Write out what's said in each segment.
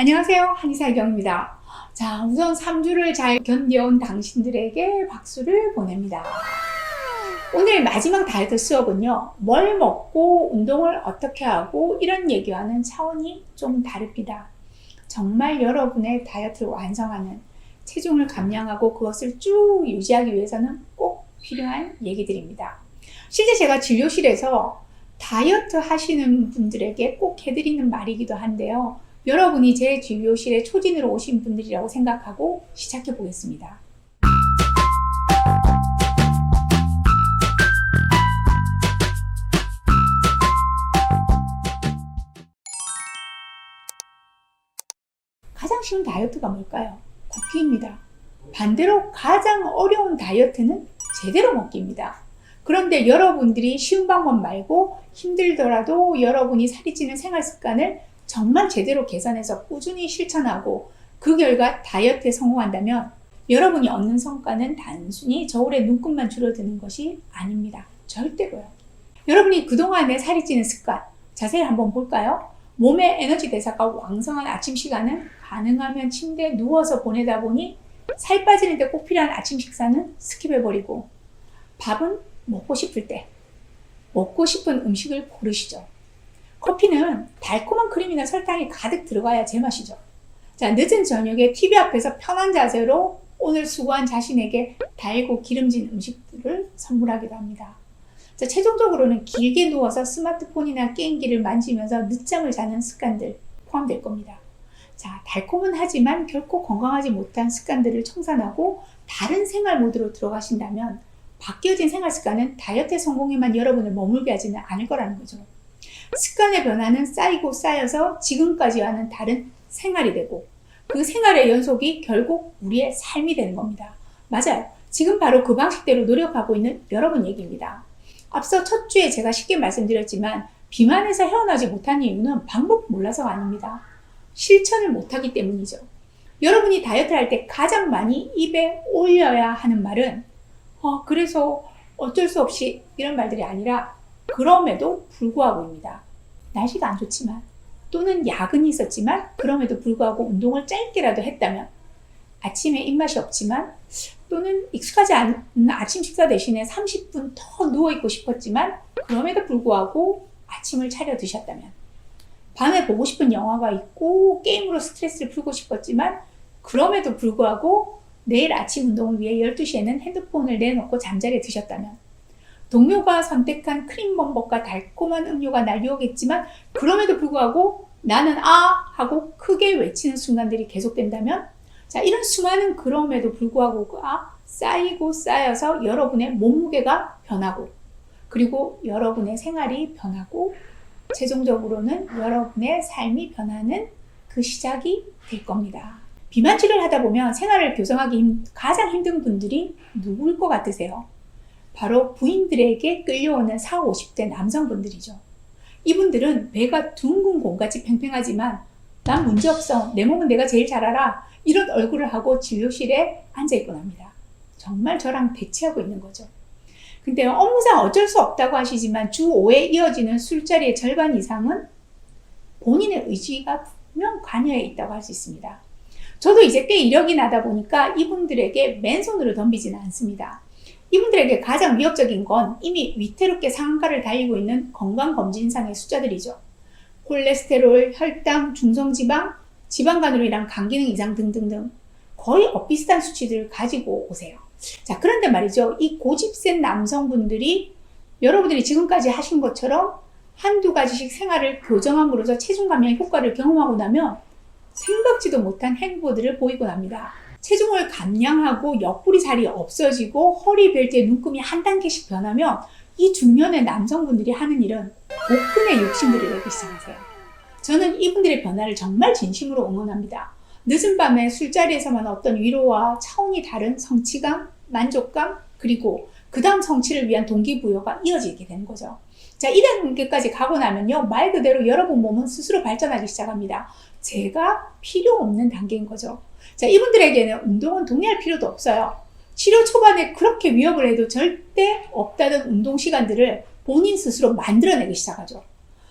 안녕하세요. 한의사 경입니다. 자, 우선 3주를 잘 견뎌온 당신들에게 박수를 보냅니다. 오늘 마지막 다이어트 수업은요, 뭘 먹고 운동을 어떻게 하고 이런 얘기와는 차원이 좀 다릅니다. 정말 여러분의 다이어트를 완성하는 체중을 감량하고 그것을 쭉 유지하기 위해서는 꼭 필요한 얘기들입니다. 실제 제가 진료실에서 다이어트 하시는 분들에게 꼭 해드리는 말이기도 한데요. 여러분이 제 진료실에 초진으로 오신 분들이라고 생각하고 시작해 보겠습니다. 가장 쉬운 다이어트가 뭘까요? 걷기입니다. 반대로 가장 어려운 다이어트는 제대로 먹기입니다. 그런데 여러분들이 쉬운 방법 말고 힘들더라도 여러분이 살이 찌는 생활 습관을 정말 제대로 계산해서 꾸준히 실천하고 그 결과 다이어트에 성공한다면 여러분이 얻는 성과는 단순히 저울의 눈금만 줄어드는 것이 아닙니다. 절대로요. 여러분이 그동안에 살이 찌는 습관 자세히 한번 볼까요? 몸의 에너지 대사가 왕성한 아침 시간은 가능하면 침대에 누워서 보내다 보니 살 빠지는데 꼭 필요한 아침 식사는 스킵해버리고 밥은 먹고 싶을 때 먹고 싶은 음식을 고르시죠. 커피는 달콤한 크림이나 설탕이 가득 들어가야 제맛이죠. 자, 늦은 저녁에 TV 앞에서 편한 자세로 오늘 수고한 자신에게 달고 기름진 음식들을 선물하기도 합니다. 자, 최종적으로는 길게 누워서 스마트폰이나 게임기를 만지면서 늦잠을 자는 습관들 포함될 겁니다. 자, 달콤은 하지만 결코 건강하지 못한 습관들을 청산하고 다른 생활 모드로 들어가신다면 바뀌어진 생활 습관은 다이어트 성공에만 여러분을 머물게 하지는 않을 거라는 거죠. 습관의 변화는 쌓이고 쌓여서 지금까지와는 다른 생활이 되고 그 생활의 연속이 결국 우리의 삶이 되는 겁니다. 맞아요. 지금 바로 그 방식대로 노력하고 있는 여러분 얘기입니다. 앞서 첫 주에 제가 쉽게 말씀드렸지만 비만에서 헤어나지 못한 이유는 방법 몰라서가 아닙니다. 실천을 못하기 때문이죠. 여러분이 다이어트 할 때 가장 많이 입에 올려야 하는 말은 어, 그래서 어쩔 수 없이 이런 말들이 아니라 그럼에도 불구하고입니다. 날씨가 안 좋지만 또는 야근이 있었지만 그럼에도 불구하고 운동을 짧게라도 했다면 아침에 입맛이 없지만 또는 익숙하지 않은 아침 식사 대신에 30분 더 누워있고 싶었지만 그럼에도 불구하고 아침을 차려 드셨다면 밤에 보고 싶은 영화가 있고 게임으로 스트레스를 풀고 싶었지만 그럼에도 불구하고 내일 아침 운동을 위해 12시에는 핸드폰을 내놓고 잠자리에 드셨다면 동료가 선택한 크림 범벅과 달콤한 음료가 날 유혹했지만 그럼에도 불구하고 나는 아 하고 크게 외치는 순간들이 계속된다면 자 이런 수많은 그럼에도 불구하고가 쌓이고 쌓여서 여러분의 몸무게가 변하고 그리고 여러분의 생활이 변하고 최종적으로는 여러분의 삶이 변하는 그 시작이 될 겁니다. 비만 치료를 하다 보면 생활을 교정하기 힘- 가장 힘든 분들이 누구일 것 같으세요? 바로 부인들에게 끌려오는 4, 50대 남성분들이죠. 이분들은 배가 둥근 곰같이 팽팽하지만 난 문제없어. 내 몸은 내가 제일 잘 알아. 이런 얼굴을 하고 진료실에 앉아있곤 합니다. 정말 저랑 대치하고 있는 거죠. 근데 업무상 어쩔 수 없다고 하시지만 주 5회 이어지는 술자리의 절반 이상은 본인의 의지가 분명 관여해 있다고 할 수 있습니다. 저도 이제 꽤 이력이 나다 보니까 이분들에게 맨손으로 덤비지는 않습니다. 이분들에게 가장 위협적인 건 이미 위태롭게 상한가를 달리고 있는 건강검진상의 숫자들이죠. 콜레스테롤, 혈당, 중성지방, 지방간으로 인한 간기능 이상 등등등 거의 엇비슷한 수치들을 가지고 오세요. 자, 그런데 말이죠. 이 고집 센 남성분들이 여러분들이 지금까지 하신 것처럼 한두 가지씩 생활을 교정함으로써 체중 감량 효과를 경험하고 나면 생각지도 못한 행보들을 보이곤 합니다. 체중을 감량하고 옆구리 살이 없어지고 허리 벨트의 눈금이 한 단계씩 변하면 이 중년의 남성분들이 하는 일은 복근의 내기 시작하세요. 저는 이분들의 변화를 정말 진심으로 응원합니다. 늦은 밤에 술자리에서만 어떤 위로와 차원이 다른 성취감, 만족감, 그리고 그 다음 성취를 위한 동기부여가 이어지게 되는 거죠. 자, 이 단계까지 가고 나면요, 말 그대로 여러분 몸은 스스로 발전하기 시작합니다. 제가 필요 없는 단계인 거죠. 자, 이분들에게는 운동은 동의할 필요도 없어요. 치료 초반에 그렇게 위협을 해도 절대 없다던 운동 시간들을 본인 스스로 만들어내기 시작하죠.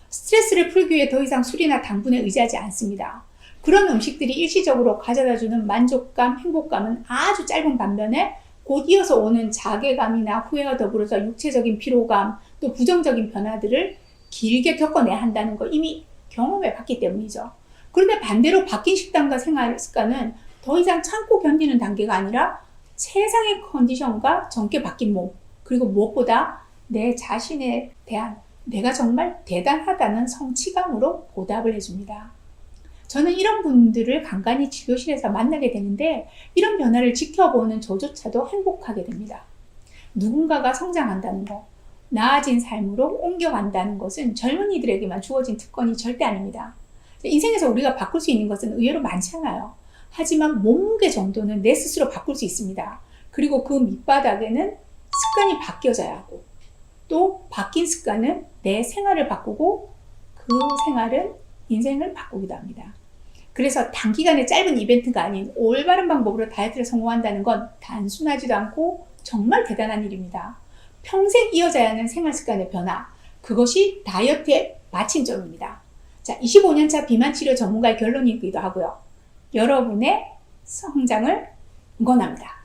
스트레스를 풀기 위해 더 이상 술이나 당분에 의지하지 않습니다. 그런 음식들이 일시적으로 가져다주는 만족감, 행복감은 아주 짧은 반면에 곧 이어서 오는 자괴감이나 후회와 더불어서 육체적인 피로감, 또 부정적인 변화들을 길게 겪어내야 한다는 거 이미 경험해 봤기 때문이죠. 그런데 반대로 바뀐 식단과 생활 습관은 더 이상 참고 견디는 단계가 아니라 최상의 컨디션과 젊게 바뀐 몸, 그리고 무엇보다 내 자신에 대한 내가 정말 대단하다는 성취감으로 보답을 해줍니다. 저는 이런 분들을 간간히 치료실에서 만나게 되는데 이런 변화를 지켜보는 저조차도 행복하게 됩니다. 누군가가 성장한다는 것, 나아진 삶으로 옮겨간다는 것은 젊은이들에게만 주어진 특권이 절대 아닙니다. 인생에서 우리가 바꿀 수 있는 것은 의외로 많지 않아요. 하지만 몸무게 정도는 내 스스로 바꿀 수 있습니다. 그리고 그 밑바닥에는 습관이 바뀌어져야 하고 또 바뀐 습관은 내 생활을 바꾸고 그 생활은 인생을 바꾸기도 합니다. 그래서 단기간의 짧은 이벤트가 아닌 올바른 방법으로 다이어트를 성공한다는 건 단순하지도 않고 정말 대단한 일입니다. 평생 이어져야 하는 생활 습관의 변화, 그것이 다이어트의 마침점입니다. 자, 25년차 비만 치료 전문가의 결론이기도 하고요. 여러분의 성장을 응원합니다.